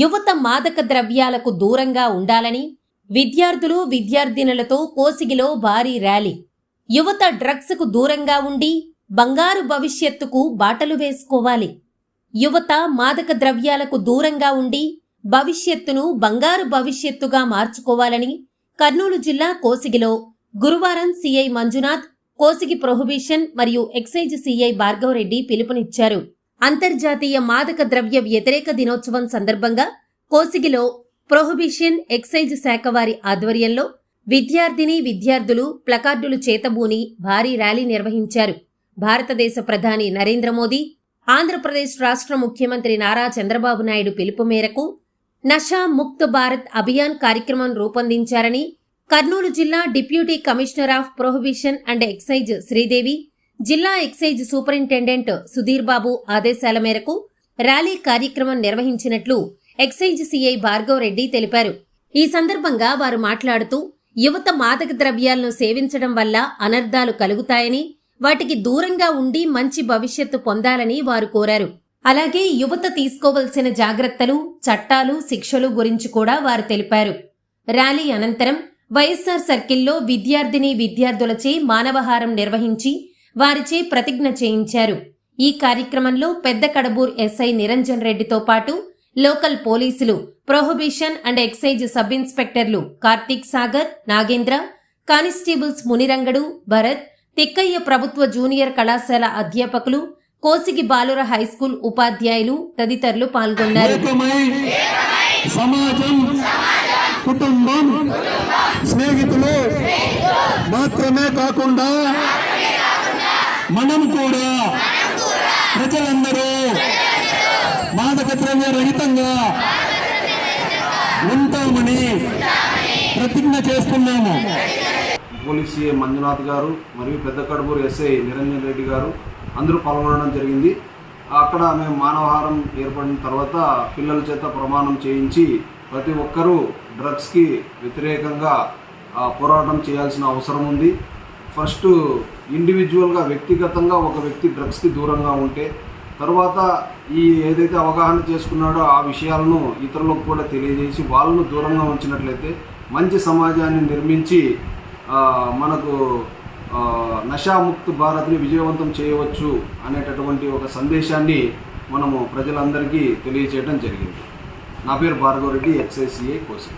యువత మాదక ద్రవ్యాలకు దూరంగా ఉండాలని విద్యార్థులు విద్యార్థినులతో కోసిగిలో భారీ ర్యాలీ. యువత డ్రగ్స్కు దూరంగా ఉండి బంగారు భవిష్యత్తుకు బాటలు వేసుకోవాలి. యువత మాదక ద్రవ్యాలకు దూరంగా ఉండి భవిష్యత్తును బంగారు భవిష్యత్తుగా మార్చుకోవాలని కర్నూలు జిల్లా కోసిగిలో గురువారం సిఐ మంజునాథ్ కోసిగి ప్రొహిబిషన్ మరియు ఎక్సైజ్ సిఐ భార్గవరెడ్డి పిలుపునిచ్చారు. అంతర్జాతీయ మాదక ద్రవ్య వ్యతిరేక దినోత్సవం సందర్భంగా కోసిగిలో ప్రొహిబిషన్ ఎక్సైజ్ శాఖ వారి ఆధ్వర్యంలో విద్యార్థిని విద్యార్థులు ప్లకార్డులు చేతబూని భారీ ర్యాలీ నిర్వహించారు. భారతదేశ ప్రధాని నరేంద్ర మోదీ ఆంధ్రప్రదేశ్ రాష్ట్ర ముఖ్యమంత్రి నారా చంద్రబాబు నాయుడు పిలుపు మేరకు నషా ముక్త్ భారత్ అభియాన్ కార్యక్రమం రూపొందించారని కర్నూలు జిల్లా deputy commissioner of prohibition and excise Sridevi జిల్లా ఎక్సైజ్ సూపరింటెండెంట్ సుధీర్ బాబు ఆదేశాల మేరకు ర్యాలీ కార్యక్రమం నిర్వహించినట్లు ఎక్సైజ్ సిఐ భార్గవ్ రెడ్డి తెలిపారు. ఈ సందర్భంగా వారు మాట్లాడుతూ యువత మాదక ద్రవ్యాలను సేవించడం వల్ల అనర్థాలు కలుగుతాయని వాటికి దూరంగా ఉండి మంచి భవిష్యత్తు పొందాలని వారు కోరారు. అలాగే యువత తీసుకోవలసిన జాగ్రత్తలు చట్టాలు శిక్షలు గురించి కూడా వారు తెలిపారు. ర్యాలీ అనంతరం వైఎస్సార్ సర్కిల్లో విద్యార్థిని విద్యార్థులచే మానవహారం నిర్వహించి వారిచే ప్రతిజ్ఞ చేయించారు. ఈ కార్యక్రమంలో పెద్ద కడబూర్ ఎస్ఐ నిరంజన్ రెడ్డితో పాటు లోకల్ పోలీసులు ప్రొహిబిషన్ అండ్ ఎక్సైజ్ సబ్ ఇన్స్పెక్టర్లు కార్తీక్ సాగర్ నాగేంద్ర కానిస్టేబుల్స్ మునిరంగడు భరత్ తిక్కయ్య ప్రభుత్వ జూనియర్ కళాశాల అధ్యాపకులు కోసిగి బాలుర హైస్కూల్ ఉపాధ్యాయులు తదితరులు పాల్గొన్నారు. సమాజం కుటుంబం స్నేహితులు మాత్రమే కాకుండా మనం కూడా ప్రజలందరూ మాదక ద్రవ్య రహితంగా ఉంటామని ప్రతిజ్ఞ చేస్తున్నాము. పోలీస్ సిఐ మంజునాథ్ గారు మరియు పెద్ద కడుపూరు ఎస్ఐ నిరంజన్ రెడ్డి గారు అందరూ పాల్గొనడం జరిగింది. అక్కడ మేము మానవహారం ఏర్పడిన తర్వాత పిల్లల చేత ప్రమాణం చేయించి ప్రతి ఒక్కరూ డ్రగ్స్కి వ్యతిరేకంగా పోరాటం చేయాల్సిన అవసరం ఉంది. ఫస్ట్ ఇండివిజువల్గా వ్యక్తిగతంగా ఒక వ్యక్తి డ్రగ్స్కి దూరంగా ఉంటే తర్వాత ఈ ఏదైతే అవగాహన చేసుకున్నాడో ఆ విషయాలను ఇతరులకు కూడా తెలియజేసి వాళ్ళను దూరంగా ఉంచినట్లయితే మంచి సమాజాన్ని నిర్మించి మనకు నషాముక్త్ భారత్ని విజయవంతం చేయవచ్చు అనేటటువంటి ఒక సందేశాన్ని మనము ప్రజలందరికీ తెలియచేయడం జరిగింది. నా పేరు భార్గవరెడ్డి ఎక్స్ఐసిఏ కోసం.